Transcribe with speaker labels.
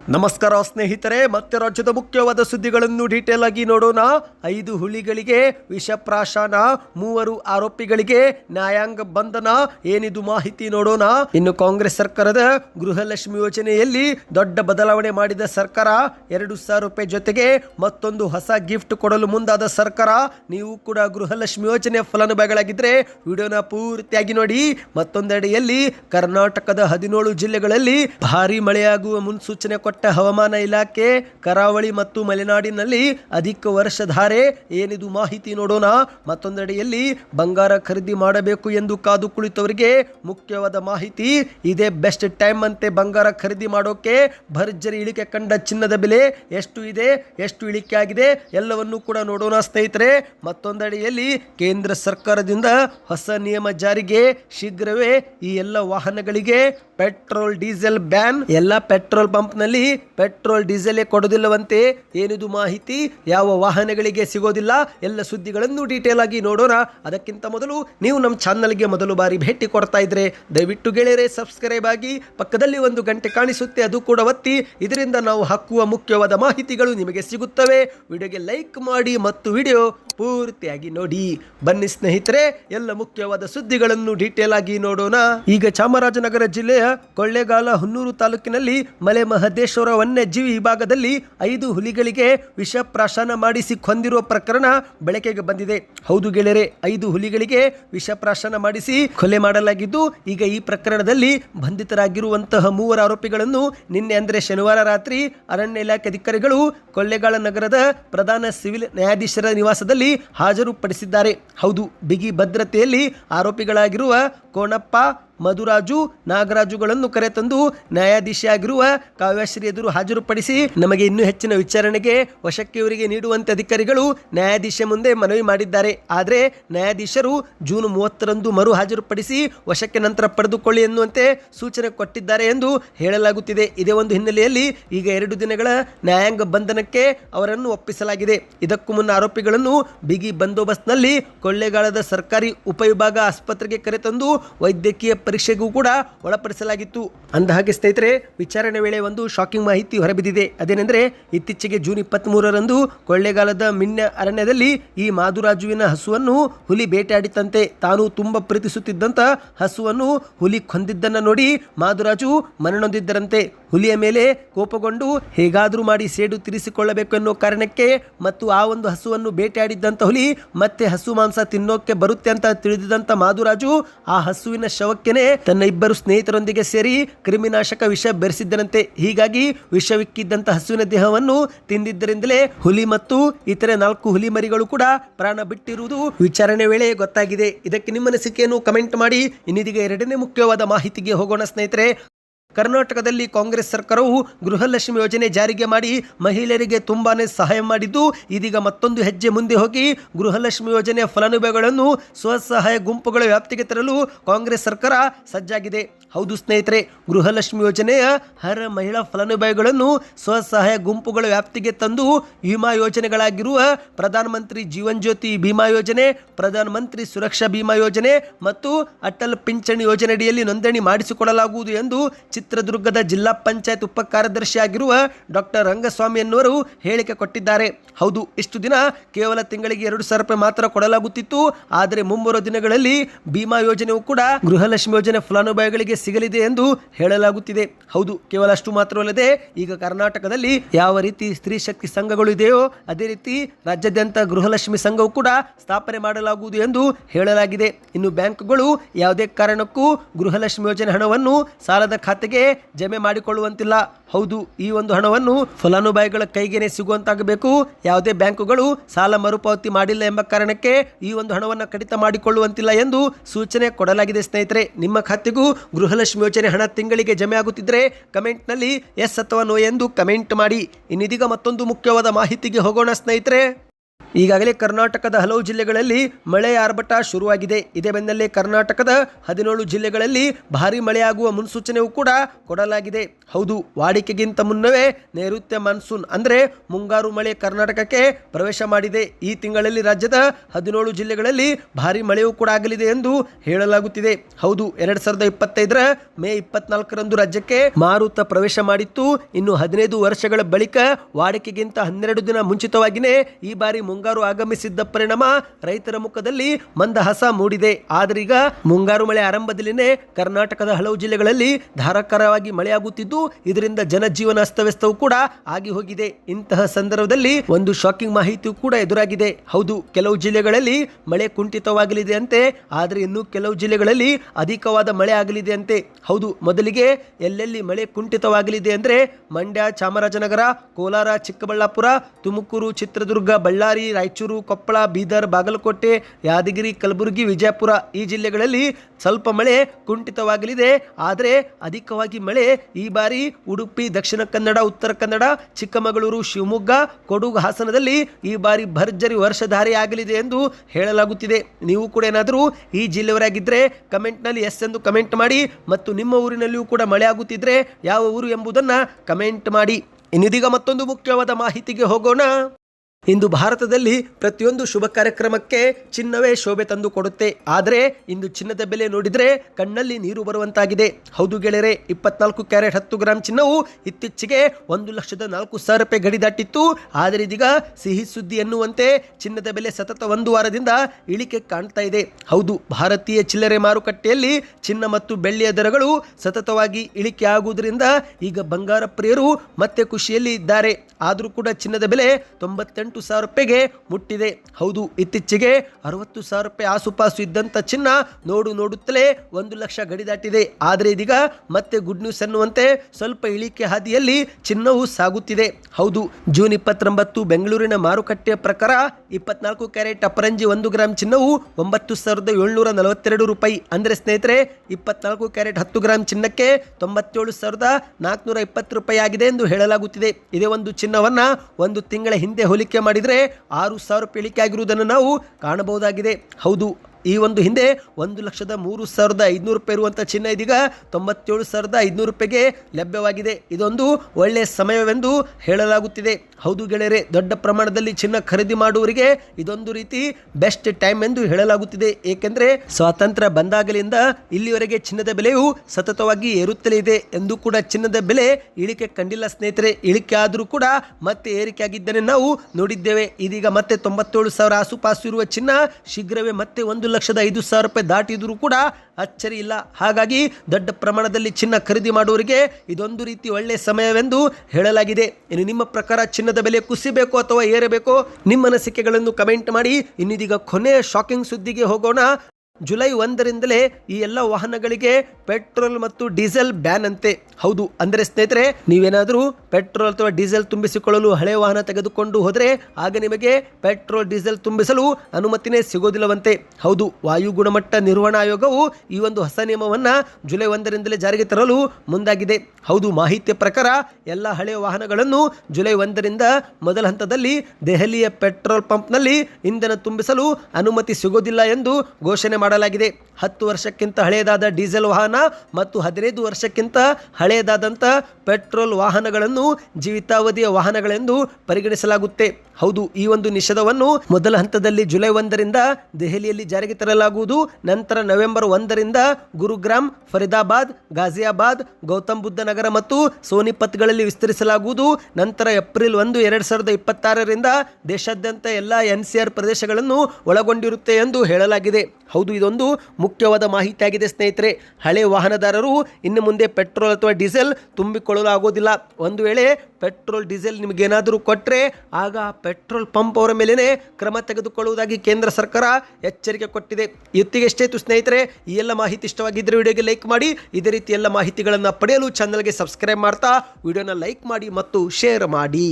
Speaker 1: ನಮಸ್ಕಾರ ಸ್ನೇಹಿತರೆ, ಮತ್ತೆ ರಾಜ್ಯದ ಮುಖ್ಯವಾದ ಸುದ್ದಿಗಳನ್ನು ಡೀಟೇಲ್ ಆಗಿ ನೋಡೋಣ. ಐದು ಹುಲಿಗಳಿಗೆ ವಿಷಪ್ರಾಶನ, ಮೂವರು ಆರೋಪಿಗಳಿಗೆ ನ್ಯಾಯಾಂಗ ಬಂಧನ, ಏನಿದು ಮಾಹಿತಿ ನೋಡೋಣ. ಇನ್ನು ಕಾಂಗ್ರೆಸ್ ಸರ್ಕಾರದ ಗೃಹಲಕ್ಷ್ಮಿ ಯೋಜನೆಯಲ್ಲಿ ದೊಡ್ಡ ಬದಲಾವಣೆ ಮಾಡಿದ ಸರ್ಕಾರ, ಎರಡು ಸಾವಿರ ರೂಪಾಯಿ ಜೊತೆಗೆ ಮತ್ತೊಂದು ಹೊಸ ಗಿಫ್ಟ್ ಕೊಡಲು ಮುಂದಾದ ಸರ್ಕಾರ. ನೀವು ಕೂಡ ಗೃಹಲಕ್ಷ್ಮಿ ಯೋಜನೆಯ ಫಲಾನುಭವಿಗಳಾಗಿದ್ರೆ ವಿಡಿಯೋನ ಪೂರ್ತಿಯಾಗಿ ನೋಡಿ. ಮತ್ತೊಂದೆಡೆಯಲ್ಲಿ ಕರ್ನಾಟಕದ ಹದಿನೇಳು ಜಿಲ್ಲೆಗಳಲ್ಲಿ ಭಾರಿ ಮಳೆಯಾಗುವ ಮುನ್ಸೂಚನೆ ಕೊಟ್ಟ ಹವಾಮಾನ ಇಲಾಖೆ, ಕರಾವಳಿ ಮತ್ತು ಮಲೆನಾಡಿನಲ್ಲಿ ಅಧಿಕ ವರ್ಷಧಾರೆ, ಏನಿದು ಮಾಹಿತಿ ನೋಡೋಣ. ಮತ್ತೊಂದೆಡೆಯಲ್ಲಿ ಬಂಗಾರ ಖರೀದಿ ಮಾಡಬೇಕು ಎಂದು ಕಾದು ಕುಳಿತವರಿಗೆ ಮುಖ್ಯವಾದ ಮಾಹಿತಿ, ಇದೇ ಬೆಸ್ಟ್ ಟೈಮ್ ಅಂತೆ ಬಂಗಾರ ಖರೀದಿ ಮಾಡೋಕೆ ಭರ್ಜರಿ ಇಳಿಕೆ ಕಂಡ ಚಿನ್ನದ ಬೆಲೆ ಎಷ್ಟು ಇದೆ, ಎಷ್ಟು ಇಳಿಕೆ ಆಗಿದೆ, ಎಲ್ಲವನ್ನೂ ಕೂಡ ನೋಡೋಣ ಸ್ನೇಹಿತರೆ. ಮತ್ತೊಂದೆಡೆಯಲ್ಲಿ ಕೇಂದ್ರ ಸರ್ಕಾರದಿಂದ ಹೊಸ ನಿಯಮ ಜಾರಿಗೆ ಶೀಘ್ರವೇ ಈ ಎಲ್ಲ ವಾಹನಗಳಿಗೆ ಪೆಟ್ರೋಲ್, ಡೀಸೆಲ್ ಬ್ಯಾನ್, ಎಲ್ಲ ಪೆಟ್ರೋಲ್ ಪಂಪ್ನಲ್ಲಿ ಪೆಟ್ರೋಲ್, ಡೀಸೆಲ್ ಕೊಡೋದಿಲ್ಲವಂತೆ. ಏನಿದು ಮಾಹಿತಿ? ಯಾವ ವಾಹನಗಳಿಗೆ ಸಿಗೋದಿಲ್ಲ? ಎಲ್ಲ ಸುದ್ದಿಗಳನ್ನು ಡೀಟೇಲ್ ಆಗಿ ನೋಡೋಣ. ಅದಕ್ಕಿಂತ ಮೊದಲು ನೀವು ನಮ್ಮ ಚಾನಲ್ಗೆ ಮೊದಲು ಬಾರಿ ಭೇಟಿ ಕೊಡ್ತಾ ಇದ್ರೆ, ದಯವಿಟ್ಟು ಗೆಳೆಯರೆ ಸಬ್ಸ್ಕ್ರೈಬ್ ಆಗಿ ಪಕ್ಕದಲ್ಲಿ ಒಂದು ಗಂಟೆ ಕಾಣಿಸುತ್ತೆ, ಅದು ಕೂಡ ಒತ್ತಿ. ಇದರಿಂದ ನಾವು ಹಾಕುವ ಮುಖ್ಯವಾದ ಮಾಹಿತಿಗಳು ನಿಮಗೆ ಸಿಗುತ್ತವೆ. ವಿಡಿಯೋಗೆ ಲೈಕ್ ಮಾಡಿ ಮತ್ತು ವಿಡಿಯೋ ಪೂರ್ತಿಯಾಗಿ ನೋಡಿ. ಬನ್ನಿ ಸ್ನೇಹಿತರೆ, ಎಲ್ಲ ಮುಖ್ಯವಾದ ಸುದ್ದಿಗಳನ್ನು ಡೀಟೇಲ್ ಆಗಿ ನೋಡೋಣ. ಈಗ ಚಾಮರಾಜನಗರ ಜಿಲ್ಲೆಯ ಕೊಳ್ಳೇಗಾಲ ಹುನ್ನೂರು ತಾಲೂಕಿನಲ್ಲಿ ಮಲೆ ಮಹದೇಶ್ವರ ವನ್ಯಜೀವಿ ವಿಭಾಗದಲ್ಲಿ ಐದು ಹುಲಿಗಳಿಗೆ ವಿಷ ಪ್ರಾಶನ ಮಾಡಿಸಿ ಕೊಂದಿರುವ ಪ್ರಕರಣ ಬೆಳಕಿಗೆ ಬಂದಿದೆ. ಹೌದು ಗೆಳೆಯರೆ, ಐದು ಹುಲಿಗಳಿಗೆ ವಿಷ ಪ್ರಾಶನ ಮಾಡಿಸಿ ಕೊಲೆ ಮಾಡಲಾಗಿದ್ದು, ಈಗ ಈ ಪ್ರಕರಣದಲ್ಲಿ ಬಂಧಿತರಾಗಿರುವಂತಹ ಮೂವರು ಆರೋಪಿಗಳನ್ನು ನಿನ್ನೆ ಅಂದರೆ ಶನಿವಾರ ರಾತ್ರಿ ಅರಣ್ಯ ಇಲಾಖೆ ಅಧಿಕಾರಿಗಳು ಕೊಳ್ಳೇಗಾಲ ನಗರದ ಪ್ರಧಾನ ಸಿವಿಲ್ ನ್ಯಾಯಾಧೀಶರ ನಿವಾಸದಲ್ಲಿ ಹಾಜರುಪಡಿಸಿದ್ದಾರೆ. ಹೌದು ಬಿಗಿ ಭದ್ರತೆಯಲ್ಲಿ ಆರೋಪಿಗಳಾಗಿರುವ ಕೋಣಪ್ಪ ಮಧುರಾಜು ನಾಗರಾಜುಗಳನ್ನು ಕರೆತಂದು ನ್ಯಾಯಾಧೀಶಿಯಾಗಿರುವ ಕಾವ್ಯಾಶ್ರೀ ಎದುರು ಹಾಜರುಪಡಿಸಿ ನಮಗೆ ಇನ್ನೂ ಹೆಚ್ಚಿನ ವಿಚಾರಣೆಗೆ ವಶಕ್ಕೆ ಇವರಿಗೆ ನೀಡುವಂತೆ ಅಧಿಕಾರಿಗಳು ನ್ಯಾಯಾಧೀಶ ಮುಂದೆ ಮನವಿ ಮಾಡಿದ್ದಾರೆ. ಆದರೆ ನ್ಯಾಯಾಧೀಶರು ಜೂನ್ ಮೂವತ್ತರಂದು ಮರು ಹಾಜರುಪಡಿಸಿ ವಶಕ್ಕೆ ನಂತರ ಪಡೆದುಕೊಳ್ಳಿ ಎನ್ನುವಂತೆ ಸೂಚನೆ ಕೊಟ್ಟಿದ್ದಾರೆ ಎಂದು ಹೇಳಲಾಗುತ್ತಿದೆ. ಇದೇ ಒಂದು ಹಿನ್ನೆಲೆಯಲ್ಲಿ ಈಗ ಎರಡು ದಿನಗಳ ನ್ಯಾಯಾಂಗ ಬಂಧನಕ್ಕೆ ಅವರನ್ನು ಒಪ್ಪಿಸಲಾಗಿದೆ. ಇದಕ್ಕೂ ಮುನ್ನ ಆರೋಪಿಗಳನ್ನು ಬಿಗಿ ಬಂದೋಬಸ್ತ್ನಲ್ಲಿ ಕೊಳ್ಳೇಗಾಲದ ಸರ್ಕಾರಿ ಉಪವಿಭಾಗ ಆಸ್ಪತ್ರೆಗೆ ಕರೆತಂದು ವೈದ್ಯಕೀಯ ಪರೀಕ್ಷೆಗೂ ಕೂಡ ಒಳಪಡಿಸಲಾಗಿತ್ತು. ಅಂದಹಾಗೆ ಸ್ನೇಹಿತರೆ, ವಿಚಾರಣೆ ವೇಳೆ ಒಂದು ಶಾಕಿಂಗ್ ಮಾಹಿತಿ ಹೊರಬಿದ್ದಿದೆ. ಅದೇನೆಂದರೆ, ಇತ್ತೀಚೆಗೆ ಜೂನ್ ಇಪ್ಪತ್ತ್ ಮೂರರಂದು ಕೊಳ್ಳೇಗಾಲದ ಮಿನ್ನ ಅರಣ್ಯದಲ್ಲಿ ಈ ಮಾದುರಾಜುವಿನ ಹಸುವನ್ನು ಹುಲಿ ಬೇಟೆಯಾಡಿತಂತೆ ತಾನು ತುಂಬ ಪ್ರೀತಿಸುತ್ತಿದ್ದಂಥ ಹಸುವನ್ನು ಹುಲಿ ಕೊಂದಿದ್ದನ್ನು ನೋಡಿ ಮಾದುರಾಜು ಮನನೊಂದಿದ್ದರಂತೆ. ಹುಲಿಯ ಮೇಲೆ ಕೋಪಗೊಂಡು ಹೇಗಾದರೂ ಮಾಡಿ ಸೇಡು ತೀರಿಸಿಕೊಳ್ಳಬೇಕು ಎನ್ನುವ ಕಾರಣಕ್ಕೆ ಮತ್ತು ಆ ಒಂದು ಹಸುವನ್ನು ಬೇಟೆಯಾಡಿದ್ದಂಥ ಹುಲಿ ಮತ್ತೆ ಹಸು ಮಾಂಸ ತಿನ್ನೋಕೆ ಬರುತ್ತೆ ಅಂತ ತಿಳಿದಿದ್ದಂಥ ಮಾದುರಾಜು ಆ ಹಸುವಿನ ಶವಕ್ಕೆನೆ ತನ್ನ ಇಬ್ಬರು ಸ್ನೇಹಿತರೊಂದಿಗೆ ಸೇರಿ ಕ್ರಿಮಿನಾಶಕ ವಿಷ ಬೆರೆಸಿದ್ದನಂತೆ. ಹೀಗಾಗಿ ವಿಷವಿಕ್ಕಿದ್ದಂತಹ ಹಸುವಿನ ದೇಹವನ್ನು ತಿಂದಿದ್ದರಿಂದಲೇ ಹುಲಿ ಮತ್ತು ಇತರೆ ನಾಲ್ಕು ಹುಲಿ ಮರಿಗಳು ಕೂಡ ಪ್ರಾಣ ಬಿಟ್ಟಿರುವುದು ವಿಚಾರಣೆ ವೇಳೆ ಗೊತ್ತಾಗಿದೆ. ಇದಕ್ಕೆ ನಿಮ್ಮ ಅನಿಸಿಕೆಯನ್ನು ಕಮೆಂಟ್ ಮಾಡಿ. ಇನ್ನಿದೀಗ ಎರಡನೇ ಮುಖ್ಯವಾದ ಮಾಹಿತಿಗೆ ಹೋಗೋಣ ಸ್ನೇಹಿತರೆ. ಕರ್ನಾಟಕದಲ್ಲಿ ಕಾಂಗ್ರೆಸ್ ಸರ್ಕಾರವು ಗೃಹಲಕ್ಷ್ಮಿ ಯೋಜನೆ ಜಾರಿಗೆ ಮಾಡಿ ಮಹಿಳೆಯರಿಗೆ ತುಂಬಾನೇ ಸಹಾಯ ಮಾಡಿದ್ದು, ಇದೀಗ ಮತ್ತೊಂದು ಹೆಜ್ಜೆ ಮುಂದೆ ಹೋಗಿ ಗೃಹಲಕ್ಷ್ಮಿ ಯೋಜನೆಯ ಫಲಾನುಭವಿಗಳನ್ನು ಸ್ವಸಹಾಯ ಗುಂಪುಗಳ ವ್ಯಾಪ್ತಿಗೆ ತರಲು ಕಾಂಗ್ರೆಸ್ ಸರ್ಕಾರ ಸಜ್ಜಾಗಿದೆ. ಹೌದು ಸ್ನೇಹಿತರೆ, ಗೃಹಲಕ್ಷ್ಮಿ ಯೋಜನೆಯ ಹರ ಮಹಿಳಾ ಫಲಾನುಭವಿಗಳನ್ನು ಸ್ವಸಹಾಯ ಗುಂಪುಗಳ ವ್ಯಾಪ್ತಿಗೆ ತಂದು ವಿಮಾ ಯೋಜನೆಗಳಾಗಿರುವ ಪ್ರಧಾನಮಂತ್ರಿ ಜೀವನ್ ಜ್ಯೋತಿ ಬಿಮಾ ಯೋಜನೆ, ಪ್ರಧಾನಮಂತ್ರಿ ಸುರಕ್ಷಾ ಬಿಮಾ ಯೋಜನೆ ಮತ್ತು ಅಟಲ್ ಪಿಂಚಣಿ ಯೋಜನೆಯಡಿಯಲ್ಲಿ ನೋಂದಣಿ ಮಾಡಿಸಿಕೊಡಲಾಗುವುದು ಎಂದು ಚಿತ್ರದುರ್ಗದ ಜಿಲ್ಲಾ ಪಂಚಾಯತ್ ಉಪ ಕಾರ್ಯದರ್ಶಿಯಾಗಿರುವ ಡಾಕ್ಟರ್ ರಂಗಸ್ವಾಮಿ ಎನ್ನುವರು ಹೇಳಿಕೆ ಕೊಟ್ಟಿದ್ದಾರೆ. ಹೌದು, ಇಷ್ಟು ದಿನ ಕೇವಲ ತಿಂಗಳಿಗೆ ಎರಡು ಸಾವಿರ ರೂಪಾಯಿ ಮಾತ್ರ ಕೊಡಲಾಗುತ್ತಿತ್ತು. ಆದರೆ ಮುಂಬರುವ ದಿನಗಳಲ್ಲಿ ಭೀಮಾ ಯೋಜನೆಯು ಕೂಡ ಗೃಹಲಕ್ಷ್ಮಿ ಯೋಜನೆ ಫಲಾನುಭವಿಗಳಿಗೆ ಸಿಗಲಿದೆ ಎಂದು ಹೇಳಲಾಗುತ್ತಿದೆ. ಹೌದು, ಕೇವಲ ಅಷ್ಟು ಮಾತ್ರವಲ್ಲದೆ ಈಗ ಕರ್ನಾಟಕದಲ್ಲಿ ಯಾವ ರೀತಿ ಸ್ತ್ರೀ ಶಕ್ತಿ ಸಂಘಗಳು ಇದೆಯೋ, ಅದೇ ರೀತಿ ರಾಜ್ಯಾದ್ಯಂತ ಗೃಹಲಕ್ಷ್ಮಿ ಸಂಘವು ಕೂಡ ಸ್ಥಾಪನೆ ಮಾಡಲಾಗುವುದು ಎಂದು ಹೇಳಲಾಗಿದೆ. ಇನ್ನು ಬ್ಯಾಂಕ್ಗಳು ಯಾವುದೇ ಕಾರಣಕ್ಕೂ ಗೃಹಲಕ್ಷ್ಮಿ ಯೋಜನೆ ಹಣವನ್ನು ಸಾಲದ ಖಾತೆಗೆ ಜಮೆ ಮಾಡಿಕೊಳ್ಳುವಂತಿಲ್ಲ. ಹೌದು, ಈ ಒಂದು ಹಣವನ್ನು ಫಲಾನುಭವಿಗಳ ಕೈಗೆನೆ ಸಿಗುವಂತಾಗಬೇಕು. ಯಾವುದೇ ಬ್ಯಾಂಕುಗಳು ಸಾಲ ಮರುಪಾವತಿ ಮಾಡಿಲ್ಲ ಎಂಬ ಕಾರಣಕ್ಕೆ ಈ ಒಂದು ಹಣವನ್ನು ಕಡಿತ ಮಾಡಿಕೊಳ್ಳುವಂತಿಲ್ಲ ಎಂದು ಸೂಚನೆ ಕೊಡಲಾಗಿದೆ ಸ್ನೇಹಿತರೆ. ನಿಮ್ಮ ಖಾತೆಗೂ ಗೃಹಲಕ್ಷ್ಮಿ ಯೋಜನೆ ಹಣ ತಿಂಗಳಿಗೆ ಜಮೆ ಆಗುತ್ತಿದ್ದರೆ ಕಮೆಂಟ್ನಲ್ಲಿ ಎಸ್ ಅಥವಾ ನೋ ಎಂದು ಕಮೆಂಟ್ ಮಾಡಿ. ಇನ್ನಿದೀಗ ಮತ್ತೊಂದು ಮುಖ್ಯವಾದ ಮಾಹಿತಿಗೆ ಹೋಗೋಣ ಸ್ನೇಹಿತರೆ. ಈಗಾಗಲೇ ಕರ್ನಾಟಕದ ಹಲವು ಜಿಲ್ಲೆಗಳಲ್ಲಿ ಮಳೆ ಆರ್ಭಟ ಶುರುವಾಗಿದೆ. ಇದೇ ಬೆನ್ನಲ್ಲೇ ಕರ್ನಾಟಕದ ಹದಿನೇಳು ಜಿಲ್ಲೆಗಳಲ್ಲಿ ಭಾರಿ ಮಳೆಯಾಗುವ ಮುನ್ಸೂಚನೆಯೂ ಕೂಡ ಕೊಡಲಾಗಿದೆ. ಹೌದು, ವಾಡಿಕೆಗಿಂತ ಮುನ್ನವೇ ನೈಋತ್ಯ ಮಾನ್ಸೂನ್ ಅಂದರೆ ಮುಂಗಾರು ಮಳೆ ಕರ್ನಾಟಕಕ್ಕೆ ಪ್ರವೇಶ ಮಾಡಿದೆ. ಈ ತಿಂಗಳಲ್ಲಿ ರಾಜ್ಯದ ಹದಿನೇಳು ಜಿಲ್ಲೆಗಳಲ್ಲಿ ಭಾರಿ ಮಳೆಯೂ ಕೂಡ ಆಗಲಿದೆ ಎಂದು ಹೇಳಲಾಗುತ್ತಿದೆ. ಹೌದು, ಎರಡ್ ಸಾವಿರದ ಇಪ್ಪತ್ತೈದರ ಮೇ ಇಪ್ಪತ್ನಾಲ್ಕರಂದು ರಾಜ್ಯಕ್ಕೆ ಮಾರುತ ಪ್ರವೇಶ ಮಾಡಿತ್ತು. ಇನ್ನು ಹದಿನೈದು ವರ್ಷಗಳ ಬಳಿಕ ವಾಡಿಕೆಗಿಂತ ಹನ್ನೆರಡು ದಿನ ಮುಂಚಿತವಾಗಿಯೇ ಈ ಬಾರಿ ಮುಂಗಾರು ಆಗಮಿಸಿದ್ದ ಪರಿಣಾಮ ರೈತರ ಮುಖದಲ್ಲಿ ಮಂದಹಾಸ ಮೂಡಿದೆ. ಆದರೀಗ ಮುಂಗಾರು ಮಳೆ ಆರಂಭದಲ್ಲಿನೇ ಕರ್ನಾಟಕದ ಹಲವು ಜಿಲ್ಲೆಗಳಲ್ಲಿ ಧಾರಾಕಾರವಾಗಿ ಮಳೆಯಾಗುತ್ತಿದ್ದು, ಇದರಿಂದ ಜನಜೀವನ ಅಸ್ತವ್ಯಸ್ತವೂ ಕೂಡ ಆಗಿ ಹೋಗಿದೆ. ಇಂತಹ ಸಂದರ್ಭದಲ್ಲಿ ಒಂದು ಶಾಕಿಂಗ್ ಮಾಹಿತಿಯೂ ಕೂಡ ಎದುರಾಗಿದೆ. ಹೌದು, ಕೆಲವು ಜಿಲ್ಲೆಗಳಲ್ಲಿ ಮಳೆ ಕುಂಠಿತವಾಗಲಿದೆ ಅಂತೆ, ಆದರೆ ಇನ್ನು ಕೆಲವು ಜಿಲ್ಲೆಗಳಲ್ಲಿ ಅಧಿಕವಾದ ಮಳೆ ಆಗಲಿದೆ ಅಂತೆ. ಹೌದು, ಮೊದಲಿಗೆ ಎಲ್ಲೆಲ್ಲಿ ಮಳೆ ಕುಂಠಿತವಾಗಲಿದೆ ಅಂದ್ರೆ ಮಂಡ್ಯ, ಚಾಮರಾಜನಗರ, ಕೋಲಾರ, ಚಿಕ್ಕಬಳ್ಳಾಪುರ, ತುಮಕೂರು, ಚಿತ್ರದುರ್ಗ, ಬಳ್ಳಾರಿ ರಾಯಚೂರು, ಕೊಪ್ಪಳ, ಬೀದರ್, ಬಾಗಲಕೋಟೆ, ಯಾದಗಿರಿ, ಕಲಬುರಗಿ, ವಿಜಯಪುರ ಈ ಜಿಲ್ಲೆಗಳಲ್ಲಿ ಸ್ವಲ್ಪ ಮಳೆ ಕುಂಠಿತವಾಗಲಿದೆ. ಆದರೆ ಅಧಿಕವಾಗಿ ಮಳೆ ಈ ಬಾರಿ ಉಡುಪಿ, ದಕ್ಷಿಣ ಕನ್ನಡ, ಉತ್ತರ ಕನ್ನಡ, ಚಿಕ್ಕಮಗಳೂರು, ಶಿವಮೊಗ್ಗ, ಕೊಡಗು ಹಾಸನದಲ್ಲಿ ಈ ಬಾರಿ ಭರ್ಜರಿ ವರ್ಷಧಾರಿ ಆಗಲಿದೆ ಎಂದು ಹೇಳಲಾಗುತ್ತಿದೆ. ನೀವು ಕೂಡ ಏನಾದರೂ ಈ ಜಿಲ್ಲೆಯವರಾಗಿದ್ದರೆ ಕಮೆಂಟ್ನಲ್ಲಿ ಎಸ್ ಎಂದು ಕಮೆಂಟ್ ಮಾಡಿ ಮತ್ತು ನಿಮ್ಮ ಊರಿನಲ್ಲಿಯೂ ಕೂಡ ಮಳೆ ಆಗುತ್ತಿದ್ದರೆ ಯಾವ ಊರು ಎಂಬುದನ್ನು ಕಮೆಂಟ್ ಮಾಡಿ. ಇನ್ನಿದೀಗ ಮತ್ತೊಂದು ಮುಖ್ಯವಾದ ಮಾಹಿತಿಗೆ ಹೋಗೋಣ. ಇಂದು ಭಾರತದಲ್ಲಿ ಪ್ರತಿಯೊಂದು ಶುಭ ಕಾರ್ಯಕ್ರಮಕ್ಕೆ ಚಿನ್ನವೇ ಶೋಭೆ ತಂದು ಕೊಡುತ್ತೆ. ಆದರೆ ಇಂದು ಚಿನ್ನದ ಬೆಲೆ ನೋಡಿದರೆ ಕಣ್ಣಲ್ಲಿ ನೀರು ಬರುವಂತಾಗಿದೆ. ಹೌದು ಗೆಳೆಯರೆ, ಇಪ್ಪತ್ನಾಲ್ಕು ಕ್ಯಾರೆಟ್ ಹತ್ತು ಗ್ರಾಂ ಚಿನ್ನವು ಇತ್ತೀಚೆಗೆ ಒಂದು ಲಕ್ಷದ ನಾಲ್ಕು ಸಾವಿರ ರೂಪಾಯಿ ಗಡಿ ದಾಟಿತ್ತು. ಆದರೆ ಇದೀಗ ಸಿಹಿ ಸುದ್ದಿ ಎನ್ನುವಂತೆ ಚಿನ್ನದ ಬೆಲೆ ಸತತ ಒಂದು ವಾರದಿಂದ ಇಳಿಕೆ ಕಾಣ್ತಾ ಇದೆ. ಹೌದು, ಭಾರತೀಯ ಚಿಲ್ಲರೆ ಮಾರುಕಟ್ಟೆಯಲ್ಲಿ ಚಿನ್ನ ಮತ್ತು ಬೆಳ್ಳಿಯ ದರಗಳು ಸತತವಾಗಿ ಇಳಿಕೆ ಆಗುವುದರಿಂದ ಈಗ ಬಂಗಾರ ಪ್ರಿಯರು ಮತ್ತೆ ಖುಷಿಯಲ್ಲಿ ಇದ್ದಾರೆ. ಆದರೂ ಕೂಡ ಚಿನ್ನದ ಬೆಲೆ ತೊಂಬತ್ತೆಂಟು ಸಾವಿರ ರೂಪಾಯಿಗೆ ಮುಟ್ಟಿದೆ. ಹೌದು, ಇತ್ತೀಚೆಗೆ ಅರವತ್ತು ಸಾವಿರ ರೂಪಾಯಿ ಆಸುಪಾಸು ಇದ್ದಂಥ ಚಿನ್ನ ನೋಡು ನೋಡುತ್ತಲೇ ಒಂದು ಲಕ್ಷ ಗಡಿ ದಾಟಿದೆ. ಆದರೆ ಇದೀಗ ಮತ್ತೆ ಗುಡ್ ನ್ಯೂಸ್ ಅನ್ನುವಂತೆ ಸ್ವಲ್ಪ ಇಳಿಕೆ ಹಾದಿಯಲ್ಲಿ ಚಿನ್ನವು ಸಾಗುತ್ತಿದೆ. ಹೌದು, ಜೂನ್ ಇಪ್ಪತ್ತೊಂಬತ್ತು ಬೆಂಗಳೂರಿನ ಮಾರುಕಟ್ಟೆಯ ಪ್ರಕಾರ ಇಪ್ಪತ್ನಾಲ್ಕು ಕ್ಯಾರೆಟ್ ಅಪರಂಜಿ ಒಂದು ಗ್ರಾಂ ಚಿನ್ನವು ಒಂಬತ್ತು ಸಾವಿರದ ಏಳ್ನೂರ ನಲವತ್ತೆರಡು ರೂಪಾಯಿ. ಅಂದರೆ ಸ್ನೇಹಿತರೆ, ಇಪ್ಪತ್ನಾಲ್ಕು ಕ್ಯಾರೆಟ್ ಹತ್ತು ಗ್ರಾಂ ಚಿನ್ನಕ್ಕೆ ತೊಂಬತ್ತೇಳು ಸಾವಿರದ ನಾಲ್ಕುನೂರ ಇಪ್ಪತ್ತು ರೂಪಾಯಿ ಆಗಿದೆ ಎಂದು ಹೇಳಲಾಗುತ್ತಿದೆ. ಇದೇ ಒಂದು ಚಿನ್ನವನ್ನ ಒಂದು ತಿಂಗಳ ಹಿಂದೆ ಹೋಲಿಕೆ ಮಾಡಿದರೆ ಆರು ಸಾವಿರ ರೂಪಾಯಿ ಇಳಿಕೆ ಆಗಿರುವುದನ್ನು ನಾವು ಕಾಣಬಹುದಾಗಿದೆ. ಹೌದು, ಈ ಒಂದು ಹಿಂದೆ ಒಂದು ಲಕ್ಷದ ಮೂರು ಸಾವಿರದ ಐದುನೂರು ರೂಪಾಯಿ ಇರುವಂಥ ಚಿನ್ನ ಇದೀಗ ತೊಂಬತ್ತೇಳು ಸಾವಿರದ ಐದುನೂರು ರೂಪಾಯಿಗೆ ಲಭ್ಯವಾಗಿದೆ. ಇದೊಂದು ಒಳ್ಳೆಯ ಸಮಯವೆಂದು ಹೇಳಲಾಗುತ್ತಿದೆ. ಹೌದು ಗೆಳೆಯರೆ, ದೊಡ್ಡ ಪ್ರಮಾಣದಲ್ಲಿ ಚಿನ್ನ ಖರೀದಿ ಮಾಡುವವರಿಗೆ ಇದೊಂದು ರೀತಿ ಬೆಸ್ಟ್ ಟೈಮ್ ಎಂದು ಹೇಳಲಾಗುತ್ತಿದೆ. ಏಕೆಂದರೆ ಸ್ವಾತಂತ್ರ್ಯ ಬಂದಾಗಲಿಂದ ಇಲ್ಲಿವರೆಗೆ ಚಿನ್ನದ ಬೆಲೆಯು ಸತತವಾಗಿ ಏರುತ್ತಲೇ ಇದೆ ಎಂದು ಕೂಡ ಚಿನ್ನದ ಬೆಲೆ ಇಳಿಕೆ ಕಂಡಿಲ್ಲ ಸ್ನೇಹಿತರೆ. ಇಳಿಕೆ ಆದರೂ ಕೂಡ ಮತ್ತೆ ಏರಿಕೆ ಆಗಿದ್ದನ್ನು ನಾವು ನೋಡಿದ್ದೇವೆ. ಇದೀಗ ಮತ್ತೆ ತೊಂಬತ್ತೇಳು ಸಾವಿರ ಆಸುಪಾಸು ಇರುವ ಚಿನ್ನ ಶೀಘ್ರವೇ ಮತ್ತೆ ಒಂದು ಲಕ್ಷದ ಐದು ಸಾವಿರ ರೂಪಾಯಿ ದಾಟಿದರೂ ಕೂಡ ಅಚ್ಚರಿ ಇಲ್ಲ. ಹಾಗಾಗಿ ದೊಡ್ಡ ಪ್ರಮಾಣದಲ್ಲಿ ಚಿನ್ನ ಖರೀದಿ ಮಾಡುವವರಿಗೆ ಇದೊಂದು ರೀತಿ ಒಳ್ಳೆಯ ಸಮಯವೆಂದು ಹೇಳಲಾಗಿದೆ. ಇನ್ನು ನಿಮ್ಮ ಪ್ರಕಾರ ಚಿನ್ನದ ಬೆಲೆ ಕುಸಿಬೇಕು ಅಥವಾ ಏರಬೇಕು? ನಿಮ್ಮ ಅನಿಸಿಕೆಗಳನ್ನು ಕಮೆಂಟ್ ಮಾಡಿ. ಇನ್ನಿದೀಗ ಕೊನೆಯ ಶಾಕಿಂಗ್ ಸುದ್ದಿಗೆ ಹೋಗೋಣ. ಜುಲೈ ಒಂದರಿಂದಲೇ ಈ ಎಲ್ಲ ವಾಹನಗಳಿಗೆ ಪೆಟ್ರೋಲ್ ಮತ್ತು ಡೀಸೆಲ್ ಬ್ಯಾನ್ ಅಂತೆ. ಹೌದು, ಅಂದರೆ ಸ್ನೇಹಿತರೆ, ನೀವೇನಾದರೂ ಪೆಟ್ರೋಲ್ ಅಥವಾ ಡೀಸೆಲ್ ತುಂಬಿಸಿಕೊಳ್ಳಲು ಹಳೆ ವಾಹನ ತೆಗೆದುಕೊಂಡು ಹೋದರೆ ಆಗ ನಿಮಗೆ ಪೆಟ್ರೋಲ್, ಡೀಸೆಲ್ ತುಂಬಿಸಲು ಅನುಮತಿನೇ ಸಿಗೋದಿಲ್ಲವಂತೆ. ಹೌದು, ವಾಯು ಗುಣಮಟ್ಟ ನಿರ್ವಹಣಾ ಆಯೋಗವು ಈ ಒಂದು ಹೊಸ ನಿಯಮವನ್ನು ಜುಲೈ ಒಂದರಿಂದಲೇ ಜಾರಿಗೆ ತರಲು ಮುಂದಾಗಿದೆ. ಹೌದು, ಮಾಹಿತಿಯ ಪ್ರಕಾರ ಎಲ್ಲ ಹಳೆಯ ವಾಹನಗಳನ್ನು ಜುಲೈ ಒಂದರಿಂದ ಮೊದಲ ಹಂತದಲ್ಲಿ ದೆಹಲಿಯ ಪೆಟ್ರೋಲ್ ಪಂಪ್ನಲ್ಲಿ ಇಂಧನ ತುಂಬಿಸಲು ಅನುಮತಿ ಸಿಗೋದಿಲ್ಲ ಎಂದು ಘೋಷಣೆ ಮಾಡಲಾಗಿದೆ. ಹತ್ತು ವರ್ಷಕ್ಕಿಂತ ಹಳೆಯದಾದ ಡೀಸೆಲ್ ವಾಹನ ಮತ್ತು ಹದಿನೈದು ವರ್ಷಕ್ಕಿಂತ ಹಳೆಯದಾದಂಥ ಪೆಟ್ರೋಲ್ ವಾಹನಗಳನ್ನು ಜೀವಿತಾವಧಿಯ ವಾಹನಗಳೆಂದು ಪರಿಗಣಿಸಲಾಗುತ್ತೆ. ಹೌದು, ಈ ಒಂದು ನಿಷೇಧವನ್ನು ಮೊದಲ ಹಂತದಲ್ಲಿ ಜುಲೈ ಒಂದರಿಂದ ದೆಹಲಿಯಲ್ಲಿ ಜಾರಿಗೆ ತರಲಾಗುವುದು. ನಂತರ ನವೆಂಬರ್ ಒಂದರಿಂದ ಗುರುಗ್ರಾಮ್, ಫರೀದಾಬಾದ್ ಗಾಜಿಯಾಬಾದ್ ಗೌತಮ್ ಬುದ್ಧ ನಗರ ಮತ್ತು ಸೋನಿಪತ್ಗಳಲ್ಲಿ ವಿಸ್ತರಿಸಲಾಗುವುದು. ನಂತರ ಏಪ್ರಿಲ್ ಒಂದು, ಎರಡು ಸಾವಿರದ ಇಪ್ಪತ್ತಾರರಿಂದ ದೇಶಾದ್ಯಂತ ಎಲ್ಲ ಎನ್ ಸಿ ಆರ್ ಪ್ರದೇಶಗಳನ್ನು ಒಳಗೊಂಡಿರುತ್ತೆ ಎಂದು ಹೇಳಲಾಗಿದೆ. ಹೌದು, ಇದೊಂದು ಮುಖ್ಯವಾದ ಮಾಹಿತಿಯಾಗಿದೆ ಸ್ನೇಹಿತರೆ. ಹಳೆ ವಾಹನದಾರರು ಇನ್ನು ಮುಂದೆ ಪೆಟ್ರೋಲ್ ಅಥವಾ ಡೀಸೆಲ್ ತುಂಬಿಕೊಳ್ಳಲು ಆಗೋದಿಲ್ಲ ಒಂದು ವೇಳೆ ಪೆಟ್ರೋಲ್, ಡೀಸೆಲ್ ನಿಮಗೇನಾದರೂ ಕೊಟ್ಟರೆ ಆಗ ಪೆಟ್ರೋಲ್ ಪಂಪ್ ಅವರ ಮೇಲೇ ಕ್ರಮ ತೆಗೆದುಕೊಳ್ಳುವುದಾಗಿ ಕೇಂದ್ರ ಸರ್ಕಾರ ಎಚ್ಚರಿಕೆ ಕೊಟ್ಟಿದೆ. ಇತ್ತಿಗೆಷ್ಟೇ ಎಷ್ಟೇತು ಸ್ನೇಹಿತರೆ, ಈ ಎಲ್ಲ ಮಾಹಿತಿ ಇಷ್ಟವಾಗಿದ್ದರೆ ವಿಡಿಯೋಗೆ ಲೈಕ್ ಮಾಡಿ, ಇದೇ ರೀತಿ ಎಲ್ಲ ಮಾಹಿತಿಗಳನ್ನು ಪಡೆಯಲು ಚಾನಲ್ಗೆ ಸಬ್ಸ್ಕ್ರೈಬ್ ಮಾಡ್ತಾ, ವಿಡಿಯೋನ ಲೈಕ್ ಮಾಡಿ ಮತ್ತು ಶೇರ್ ಮಾಡಿ.